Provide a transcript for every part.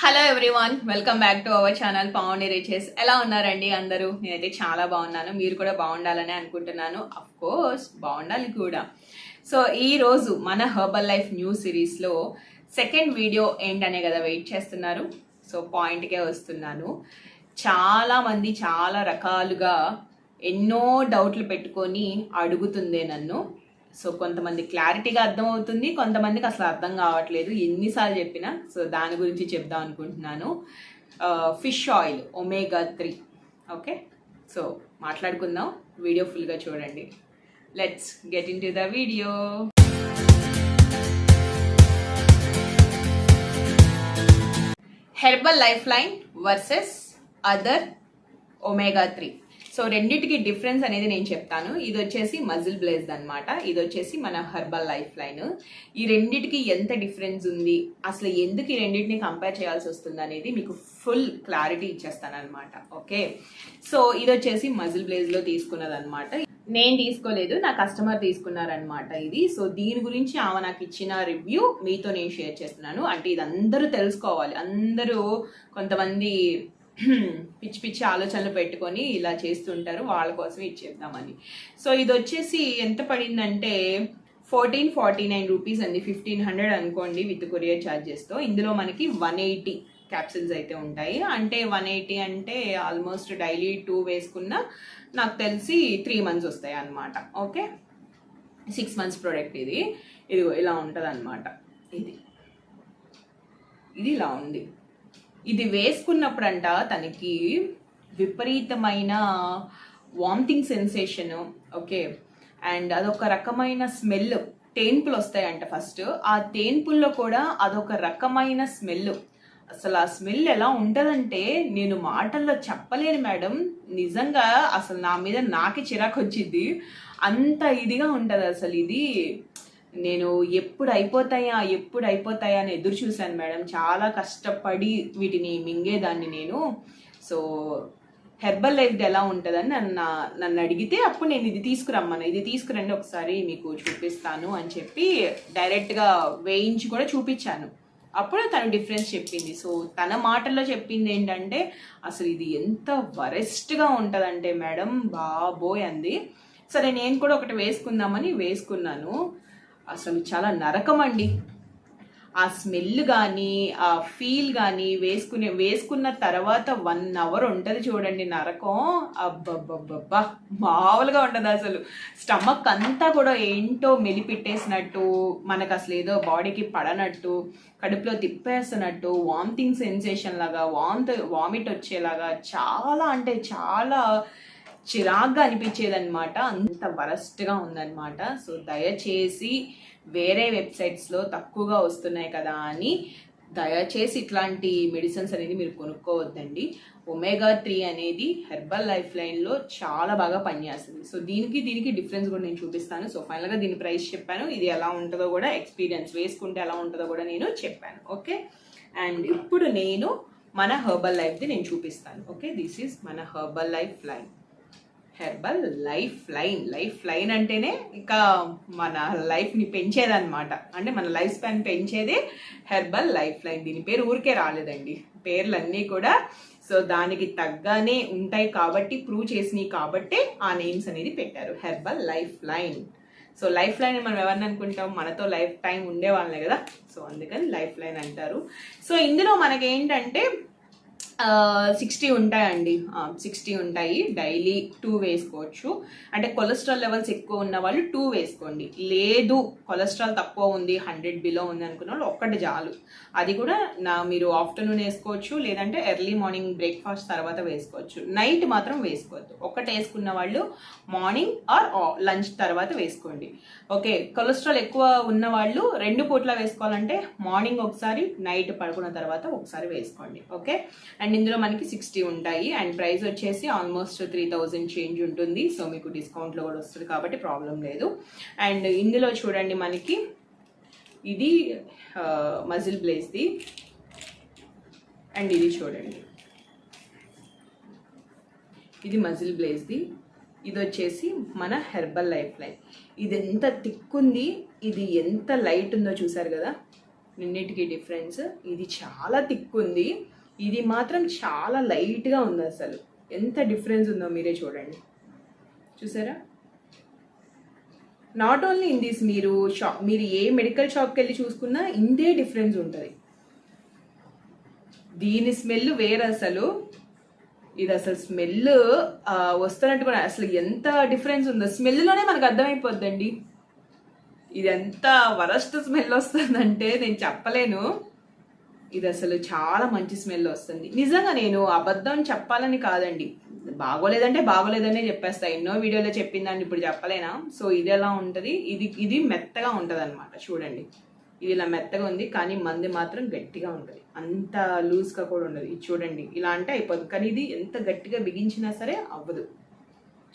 Hello everyone welcome back to our channel Pavani riches ఎలా ఉన్నారండి అందరూ? నేనైతే చాలా బాగున్నాను. మీరు కూడా బాగుండాలని అనుకుంటున్నాను. అఫ్ కోర్స్ బాగుండాలి కూడా. సో ఈరోజు మన హర్బల్ లైఫ్ న్యూ సిరీస్లో సెకండ్ వీడియో ఏంటనే కదా వెయిట్ చేస్తున్నారు. సో పాయింట్కే వస్తున్నాను. చాలామంది చాలా రకాలుగా ఎన్నో డౌట్లు పెట్టుకొని అడుగుతుందే నన్ను. సో కొంతమంది క్లారిటీగా అర్థమవుతుంది కొంతమందికి అసలు అర్థం కావట్లేదు. ఎన్నిసార్లు చెప్పినా సో దాని గురించి చెప్దాం అనుకుంటున్నాను. Fish oil omega three. Okay? So మాట్లాడుకుందాం. వీడియో ఫుల్గా చూడండి. Let's get into the video. Herbalife line versus other omega three. So రెండింటికి డిఫరెన్స్ అనేది నేను చెప్తాను. ఇది వచ్చేసి మజిల్ బ్లేజ్ అనమాట ఇది వచ్చేసి మన హెర్బల్ లైఫ్ లైన్. ఈ రెండిటికి ఎంత డిఫరెన్స్ ఉంది? అసలు ఎందుకు ఈ రెండింటిని కంపేర్ చేయాల్సి వస్తుంది అనేది మీకు ఫుల్ క్లారిటీ ఇచ్చేస్తాను అనమాట ఓకే? సో ఇది వచ్చేసి మజిల్ బ్లేజ్లో తీసుకున్నది అనమాట నేను తీసుకోలేదు నా కస్టమర్ తీసుకున్నారనమాట ఇది. సో దీని గురించి ఆమె నాకు ఇచ్చిన రివ్యూ మీతో నేను షేర్ చేస్తున్నాను. అంటే ఇది అందరూ తెలుసుకోవాలి. అందరూ కొంతమంది పిచ్చి పిచ్చి ఆలోచనలు పెట్టుకొని ఇలా చేస్తుంటారు వాళ్ళ కోసం ఇచ్చేద్దామని సో ఇది వచ్చేసి ఎంత పడిందంటే ఫోర్టీన్ ఫార్టీ నైన్ రూపీస్ అండి. ఫిఫ్టీన్ హండ్రెడ్ అనుకోండి విత్ కొరియర్ ఛార్జెస్తో ఇందులో మనకి వన్ ఎయిటీ క్యాప్సిల్స్ అయితే ఉంటాయి. అంటే వన్ ఎయిటీ అంటే ఆల్మోస్ట్ డైలీ టూ వేసుకున్న నాకు తెలిసి త్రీ మంత్స్ వస్తాయి అన్నమాట. ఓకే? సిక్స్ మంత్స్ ప్రోడక్ట్ ఇది. ఇది ఇలా ఉంటుంది అనమాట ఇది. ఇది ఇలా ఉంది. ఇది వేసుకున్నప్పుడంట తనకి విపరీతమైన వామిటింగ్ సెన్సేషన్ ఓకే. అండ్ అదొక రకమైన స్మెల్ తేన్పులు వస్తాయంట ఫస్ట్. ఆ తేన్పుల్లో కూడా అదొక రకమైన స్మెల్. అసలు ఆ స్మెల్ ఎలా ఉంటుందంటే నేను మాటల్లో చెప్పలేను మేడం. నిజంగా అసలు నా మీద నాకే చిరాకు వచ్చింది అంత ఇదిగా ఉంటుంది అసలు ఇది. నేను ఎప్పుడు అయిపోతాయా ఎప్పుడు అయిపోతాయా అని ఎదురు చూశాను మేడం. చాలా కష్టపడి వీటిని మింగేదాన్ని నేను. సో హెర్బల్ లైఫ్ ఎలా ఉంటుందని నన్ను నన్ను అడిగితే అప్పుడు నేను ఇది తీసుకురమ్మను ఇది తీసుకురండి ఒకసారి మీకు చూపిస్తాను అని చెప్పి డైరెక్ట్గా వేయించి కూడా చూపించాను. అప్పుడు తను డిఫరెన్స్ చెప్పింది. సో తన మాటల్లో చెప్పింది ఏంటంటే అసలు ఇది ఎంత వరెస్ట్గా ఉంటుందంటే మేడం బాబోయ్ అంది. సరే నేను కూడా ఒకటి వేసుకుందామని వేసుకున్నాను. అసలు చాలా నరకం అండి ఆ స్మెల్ కానీ ఆ ఫీల్ కానీ వేసుకునే వేసుకున్న తర్వాత వన్ అవర్ ఉంటుంది చూడండి నరకం. అబ్బబ్బబ్బబ్బా మామూలుగా ఉంటుంది అసలు. స్టమక్ అంతా కూడా ఏంటో మెలిపెట్టేసినట్టు మనకు అసలు ఏదో బాడీకి పడనట్టు కడుపులో తిప్పేస్తున్నట్టు వామిటింగ్ సెన్సేషన్ లాగా వామిట్ వామిట్ వచ్చేలాగా చాలా అంటే చాలా చిరాగ్గా అనిపించేదనమాట అంత వరస్ట్గా ఉందన్నమాట. సో దయచేసి వేరే వెబ్సైట్స్లో తక్కువగా వస్తున్నాయి కదా అని దయచేసి ఇట్లాంటి మెడిసిన్స్ అనేది మీరు కొనుక్కోవద్దండి. ఒమేగా త్రీ అనేది హెర్బల్ లైఫ్ లైన్లో చాలా బాగా పనిచేస్తుంది. సో దీనికి దీనికి డిఫరెన్స్ కూడా నేను చూపిస్తాను. సో ఫైనల్గా దీని ప్రైస్ చెప్పాను. ఇది ఎలా ఉంటుందో కూడా ఎక్స్పీరియన్స్ వేసుకుంటే ఎలా ఉంటుందో కూడా నేను చెప్పాను. ఓకే? అండ్ ఇప్పుడు నేను మన హర్బల్ లైఫ్ది నేను చూపిస్తాను. ఓకే? దిస్ ఈజ్ మన Herbalife line. Herbalife line life line అంటేనే ఇంకా మన లైఫ్ని పెంచేదన్నమాట. అంటే మన లైఫ్ స్పాన్ పెంచేదే హెర్బల్ లైఫ్ లైన్ దీని పేరు ఊరికే రాలేదండి. పేర్లన్నీ కూడా సో దానికి తగ్గానే ఉంటాయి కాబట్టి ప్రూవ్ చేసినాయి కాబట్టే ఆ నేమ్స్ అనేది పెట్టారు. Herbalife line so life line మనం ఎవరిని అనుకుంటాం? మనతో లైఫ్ టైం ఉండేవాళ్ళే కదా. సో అందుకని లైఫ్ లైన్ అంటారు. సో ఇందులో మనకి ఏంటంటే సిక్స్టీ ఉంటాయండి. సిక్స్టీ ఉంటాయి. డైలీ టూ వేసుకోవచ్చు. అంటే కొలెస్ట్రాల్ లెవెల్స్ ఎక్కువ ఉన్న వాళ్ళు టూ వేసుకోండి. లేదు కొలెస్ట్రాల్ తక్కువ ఉంది హండ్రెడ్ బిలో ఉంది అనుకున్న వాళ్ళు ఒక్కటి చాలు. అది కూడా నా మీరు ఆఫ్టర్నూన్ వేసుకోవచ్చు లేదంటే ఎర్లీ మార్నింగ్ బ్రేక్ఫాస్ట్ తర్వాత వేసుకోవచ్చు. నైట్ మాత్రం వేసుకోవద్దు. ఒక్కటి వేసుకున్న వాళ్ళు మార్నింగ్ ఆర్ లంచ్ తర్వాత వేసుకోండి. ఓకే కొలెస్ట్రాల్ ఎక్కువ ఉన్న వాళ్ళు రెండు పూట్ల వేసుకోవాలంటే మార్నింగ్ ఒకసారి నైట్ పడుకున్న తర్వాత ఒకసారి వేసుకోండి. ఓకే? అండ్ ఇందులో మనకి సిక్స్టీ ఉంటాయి. అండ్ ప్రైస్ వచ్చేసి ఆల్మోస్ట్ త్రీ థౌజండ్ చేంజ్ ఉంటుంది. సో మీకు డిస్కౌంట్లో కూడా వస్తుంది కాబట్టి ప్రాబ్లం లేదు. అండ్ ఇందులో చూడండి మనకి ఇది మజిల్ బ్లేస్ది అండ్ ఇది చూడండి. ఇది మజిల్ బ్లేస్ది ఇది వచ్చేసి మన హెర్బల్ లైఫ్ లైన్. ఇది ఎంత థిక్ ఉంది ఇది ఎంత లైట్ ఉందో చూసారు కదా? రెండింటికి డిఫరెన్స్. ఇది చాలా థిక్ ఉంది. ఇది మాత్రం చాలా లైట్గా ఉంది అసలు. ఎంత డిఫరెన్స్ ఉందో మీరే చూడండి. చూసారా? నాట్ ఓన్లీ ఇన్ దిస్ మీరు షాప్ మీరు ఏ మెడికల్ షాప్కి వెళ్ళి చూసుకున్నా ఇందే డిఫరెన్స్ ఉంటుంది. దీని స్మెల్ వేరు అసలు. ఇది అసలు స్మెల్ వస్తున్నట్టు కూడా అసలు ఎంత డిఫరెన్స్ ఉందో. స్మెల్లోనే మనకు అర్థమైపోద్దండి. ఇది ఎంత వరస్ట్ స్మెల్ వస్తుందంటే నేను చెప్పలేను. ఇది అసలు చాలా మంచి స్మెల్ వస్తుంది. నిజంగా నేను అబద్ధం చెప్పాలని కాదండి. బాగోలేదంటే బాగోలేదనే చెప్పేస్తా. ఎన్నో వీడియోలో చెప్పిందండి ఇప్పుడు చెప్పలేనా? సో ఇది ఎలా ఉంటుంది? ఇది ఇది మెత్తగా ఉంటుంది అనమాట చూడండి. ఇది ఇలా మెత్తగా ఉంది కానీ మంది మాత్రం గట్టిగా ఉంటుంది. అంత లూజ్గా కూడా ఉండదు. ఇది చూడండి. ఇలా అంటే అయిపోతుంది కానీ ఇది ఎంత గట్టిగా బిగించినా సరే అవ్వదు.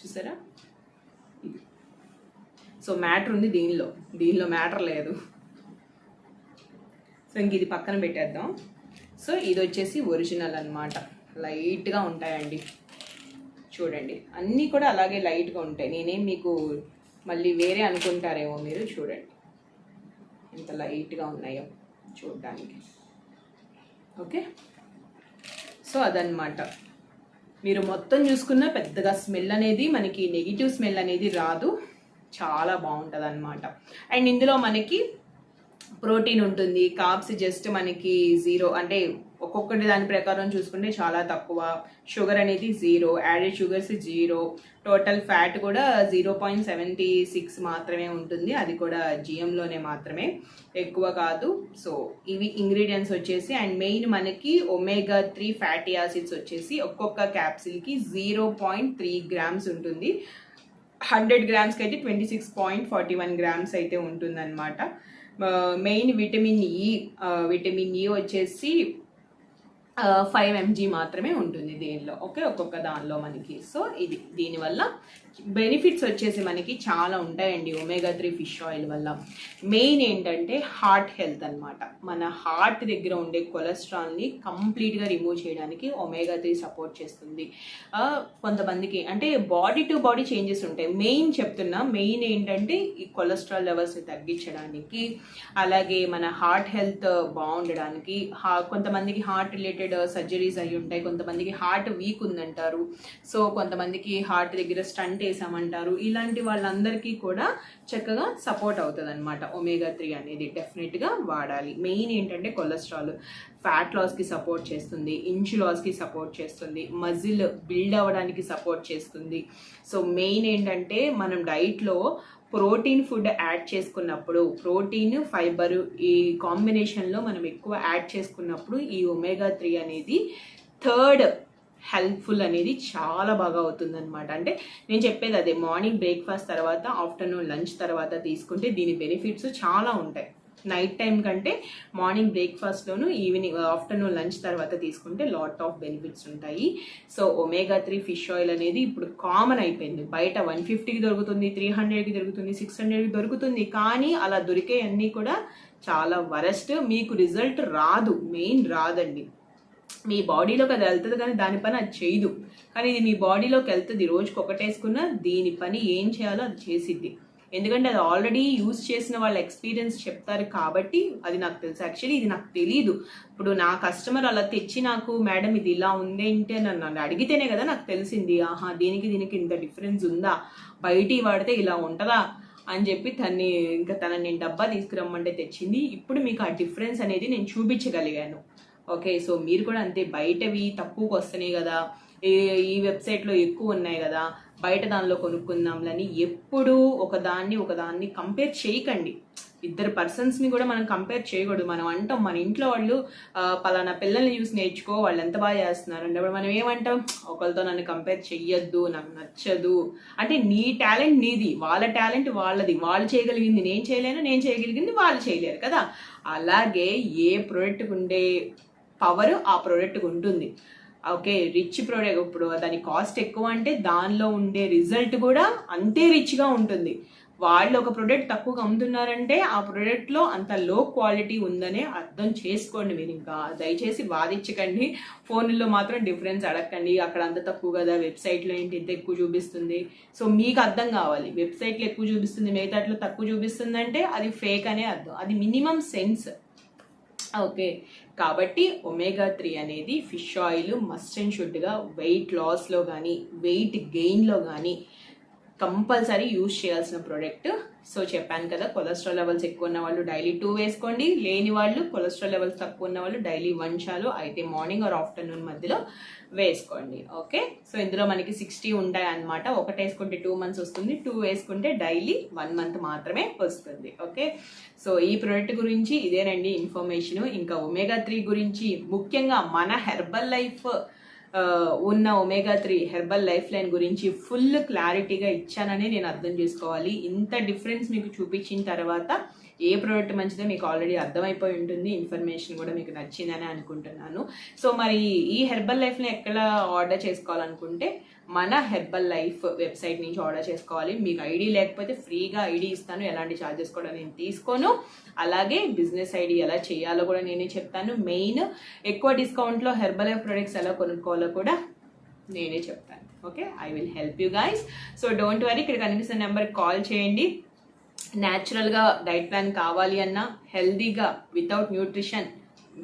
చూసారా? ఇది. సో మ్యాటర్ ఉంది దీనిలో. దీనిలో మ్యాటర్ లేదు. సో ఇంక ఇది పక్కన పెట్టేద్దాం. సో ఇది వచ్చేసి ఒరిజినల్ అనమాట లైట్గా ఉంటాయండి. చూడండి. అన్నీ కూడా అలాగే లైట్గా ఉంటాయి. నేనేం మీకు మళ్ళీ వేరే అనుకుంటారేమో మీరు చూడండి. ఎంత లైట్గా ఉన్నాయో చూడడానికి. ఓకే? సో అదనమాట మీరు మొత్తం చూసుకున్న పెద్దగా స్మెల్ అనేది మనకి నెగిటివ్ స్మెల్ అనేది రాదు. చాలా బాగుంటుంది అనమాట అండ్ ఇందులో మనకి ప్రోటీన్ ఉంటుంది. కాప్స్ జస్ట్ మనకి జీరో అంటే ఒక్కొక్కటి దాని ప్రకారం చూసుకుంటే చాలా తక్కువ. షుగర్ అనేది zero added sugars zero total fat కూడా జీరో పాయింట్ సెవెంటీ సిక్స్ మాత్రమే ఉంటుంది. అది కూడా జిఎంలోనే మాత్రమే. ఎక్కువ కాదు. సో ఇవి ఇంగ్రీడియంట్స్ వచ్చేసి అండ్ మెయిన్ మనకి ఒమేగా త్రీ ఫ్యాటీ యాసిడ్స్ వచ్చేసి ఒక్కొక్క క్యాప్సిల్కి జీరో పాయింట్ త్రీ గ్రామ్స్ ఉంటుంది. హండ్రెడ్ గ్రామ్స్కి అయితే twenty six point forty one grams అయితే ఉంటుందన్నమాట. Main vitamin E vitamin E వచ్చేసి ఫైవ్ ఎంజీ మాత్రమే ఉంటుంది దీనిలో. ఓకే? ఒక్కొక్క దానిలో మనకి. సో ఇది దీనివల్ల బెనిఫిట్స్ వచ్చేసి మనకి చాలా ఉంటాయండి ఒమేగా త్రీ ఫిష్ ఆయిల్ వల్ల. మెయిన్ ఏంటంటే హార్ట్ హెల్త్ అన్నమాట. మన హార్ట్ దగ్గర ఉండే కొలెస్ట్రాల్ని కంప్లీట్గా రిమూవ్ చేయడానికి ఒమేగా త్రీ సపోర్ట్ చేస్తుంది. కొంతమందికి అంటే బాడీ టు బాడీ చేంజెస్ ఉంటాయి. మెయిన్ చెప్తున్నా మెయిన్ ఏంటంటే ఈ కొలెస్ట్రాల్ లెవెల్స్ని తగ్గించడానికి అలాగే మన హార్ట్ హెల్త్ బాగుండడానికి. హా కొంతమందికి హార్ట్ రిలేటెడ్ సర్జరీస్ అయి ఉంటాయి కొంతమందికి హార్ట్ వీక్ ఉందంటారు. సో కొంతమందికి హార్ట్ దగ్గర స్టంట్ వేసామంటారు. ఇలాంటి వాళ్ళందరికీ కూడా చక్కగా సపోర్ట్ అవుతుంది అనమాట ఒమేగా త్రీ అనేది డెఫినెట్గా వాడాలి. మెయిన్ ఏంటంటే కొలెస్ట్రాల్ ఫ్యాట్ లాస్కి సపోర్ట్ చేస్తుంది ఇంచు లాస్కి సపోర్ట్ చేస్తుంది మజిల్ బిల్డ్ అవ్వడానికి సపోర్ట్ చేస్తుంది. సో మెయిన్ ఏంటంటే మనం డైట్లో ప్రోటీన్ ఫుడ్ యాడ్ చేసుకున్నప్పుడు ప్రోటీన్ ఫైబర్ ఈ కాంబినేషన్లో మనం ఎక్కువ యాడ్ చేసుకున్నప్పుడు ఈ ఒమేగా త్రీ అనేది థర్డ్ హెల్ప్ఫుల్ అనేది చాలా బాగా అవుతుంది అనమాట అంటే నేను చెప్పేది అదే మార్నింగ్ బ్రేక్ఫాస్ట్ తర్వాత ఆఫ్టర్నూన్ లంచ్ తర్వాత తీసుకుంటే దీని బెనిఫిట్స్ చాలా ఉంటాయి. నైట్ టైం కంటే మార్నింగ్ బ్రేక్ఫాస్ట్లోను ఈవినింగ్ ఆఫ్టర్నూన్ లంచ్ తర్వాత తీసుకుంటే లాట్ ఆఫ్ బెనిఫిట్స్ ఉంటాయి. So omega three fish oil అనేది ఇప్పుడు కామన్ అయిపోయింది. బయట వన్ ఫిఫ్టీకి దొరుకుతుంది త్రీ హండ్రెడ్కి దొరుకుతుంది సిక్స్ హండ్రెడ్కి దొరుకుతుంది. కానీ అలా దొరికే అన్నీ కూడా చాలా వరస్ట్. మీకు రిజల్ట్ రాదు మెయిన్ రాదండి. మీ బాడీలోకి అది వెళ్తుంది కానీ దాని పని అది చేయదు. కానీ ఇది మీ బాడీలోకి వెళ్తుంది రోజుకి ఒకటి దీని పని ఏం చేయాలో అది చేసిద్ది. ఎందుకంటే అది ఆల్రెడీ యూజ్ చేసిన వాళ్ళ ఎక్స్పీరియన్స్ చెప్తారు కాబట్టి అది నాకు తెలుసు. యాక్చువల్లీ ఇది నాకు తెలియదు ఇప్పుడు నా కస్టమర్ అలా తెచ్చి నాకు మేడం ఇది ఇలా ఉందేంటి అని నన్ను అడిగితేనే కదా నాకు తెలిసింది. ఆహా దీనికి దీనికి ఇంత డిఫరెన్స్ ఉందా? బయటి వాడితే ఇలా ఉంటుందా? అని చెప్పి తన్ని ఇంకా తనని నేను డబ్బా తీసుకురమ్మంటే తెచ్చింది. ఇప్పుడు మీకు ఆ డిఫరెన్స్ అనేది నేను చూపించగలిగాను. ఓకే సో మీరు కూడా అంతే బయటవి తక్కువకి వస్తున్నాయి కదా ఈ ఈ వెబ్సైట్లో ఎక్కువ ఉన్నాయి కదా బయట దానిలో కొనుక్కుందాంలని ఎప్పుడూ ఒకదాన్ని ఒకదాన్ని కంపేర్ చేయకండి. ఇద్దరు పర్సన్స్ని కూడా మనం కంపేర్ చేయకూడదు. మనం అంటాం మన ఇంట్లో వాళ్ళు పలానా పిల్లల్ని చూసి నేర్చుకో వాళ్ళు ఎంత బాగా చేస్తున్నారు అంటే మనం ఏమంటాం ఒకరితో నన్ను కంపేర్ చెయ్యొద్దు నాకు నచ్చదు. అంటే నీ టాలెంట్ నీది వాళ్ళ టాలెంట్ వాళ్ళది. వాళ్ళు చేయగలిగింది నేను చేయలేను నేను చేయగలిగింది వాళ్ళు చేయలేరు కదా. అలాగే ఏ ప్రోడక్ట్కి ఉండే పవర్ ఆ ప్రోడక్ట్కి ఉంటుంది. ఓకే రిచ్ ప్రోడక్ట్ ఇప్పుడు దాని కాస్ట్ ఎక్కువ అంటే దానిలో ఉండే రిజల్ట్ కూడా అంతే రిచ్గా ఉంటుంది. వాళ్ళు ఒక ప్రోడక్ట్ తక్కువగా అమ్ముతున్నారంటే ఆ ప్రోడక్ట్లో అంత లో క్వాలిటీ ఉందనే అర్థం చేసుకోండి మీరు ఇంకా. దయచేసి బాధించకండి ఫోన్లో మాత్రం డిఫరెన్స్ అడగండి అక్కడ అంత తక్కువ కదా వెబ్సైట్లో ఏంటి ఇంత ఎక్కువ చూపిస్తుంది. సో మీకు అర్థం కావాలి. వెబ్సైట్లో ఎక్కువ చూపిస్తుంది మిగతాట్లో తక్కువ చూపిస్తుంది అంటే అది ఫేక్ అనే అర్థం. అది మినిమం సెన్స్ ఓకే. కాబట్టి ఒమేగా త్రీ అనేది ఫిష్ ఆయిల్ మస్ట్ అండ్ షుడ్గా వెయిట్ లాస్లో కానీ వెయిట్ గెయిన్లో కానీ కంపల్సరీ యూజ్ చేయాల్సిన ప్రోడక్ట్. సో చెప్పాను కదా కొలెస్ట్రాల్ లెవెల్స్ ఎక్కువ ఉన్న వాళ్ళు డైలీ టూ వేసుకోండి. లేని వాళ్ళు కొలెస్ట్రాల్ లెవెల్స్ తక్కువ ఉన్న వాళ్ళు డైలీ వన్ చాలు అయితే మార్నింగ్ ఆర్ ఆఫ్టర్నూన్ మధ్యలో వేసుకోండి. ఓకే? సో ఇందులో మనకి సిక్స్టీ ఉంటాయి అనమాట ఒకటి వేసుకుంటే టూ మంత్స్ వస్తుంది టూ వేసుకుంటే డైలీ వన్ మంత్ మాత్రమే వస్తుంది. ఓకే? సో ఈ ప్రోడక్ట్ గురించి ఇదేనండి ఇన్ఫర్మేషన్. ఇంకా ఒమేగా త్రీ గురించి ముఖ్యంగా మన హెర్బల్ లైఫ్ ఉన్న omega three herbal life line గురించి ఫుల్ క్లారిటీగా ఇచ్చానని నేను అర్థం చేసుకోవాలి. ఇంత డిఫరెన్స్ మీకు చూపించిన తర్వాత ఏ ప్రోడక్ట్ మంచిదో మీకు ఆల్రెడీ అర్థమైపోయి ఉంటుంది. ఇన్ఫర్మేషన్ కూడా మీకు నచ్చిందని అనుకుంటున్నాను. సో మరి ఈ హెర్బల్ లైఫ్ని ఎక్కడ ఆర్డర్ చేసుకోవాలనుకుంటే మన హెర్బల్ లైఫ్ వెబ్సైట్ నుంచి ఆర్డర్ చేసుకోవాలి. మీకు ఐడి లేకపోతే ఫ్రీగా ఐడి ఇస్తాను. ఎలాంటి ఛార్జెస్ కూడా నేను తీసుకోను. అలాగే బిజినెస్ ఐడి ఎలా చేయాలో కూడా నేనే చెప్తాను. మెయిన్ ఎక్కువ డిస్కౌంట్లో హెర్బల్ లైఫ్ ప్రొడక్ట్స్ ఎలా కొనుక్కోవాలో కూడా నేనే చెప్తాను. Okay I will help you guys so don't worry ఇక్కడ కనిపిస్తున్న నెంబర్ కాల్ చేయండి. న్యాచురల్గా డైట్ ప్లాన్ కావాలి అన్నా హెల్దీగా వితౌట్ న్యూట్రిషన్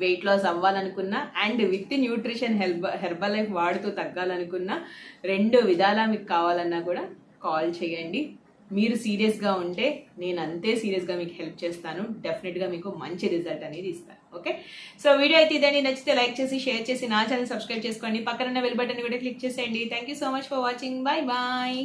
వెయిట్ లాస్ అవ్వాలనుకున్నా అండ్ విత్ న్యూట్రిషన్ హెల్బ హెర్బల్ లైఫ్ వాడుతూ తగ్గాలనుకున్నా రెండు విధాలా మీకు కావాలన్నా కూడా కాల్ చేయండి. మీరు సీరియస్గా ఉంటే నేను అంతే సీరియస్గా మీకు హెల్ప్ చేస్తాను. డెఫినెట్గా మీకు మంచి రిజల్ట్ అనేది ఇస్తాను. ఓకే సో వీడియో అయితే ఇదండి. నచ్చితే లైక్ చేసి షేర్ చేసి నా ఛానల్ సబ్స్క్రైబ్ చేసుకోండి. పక్కన ఉన్న బెల్ బటన్ కూడా క్లిక్ చేసేయండి. Thank you so much for watching bye bye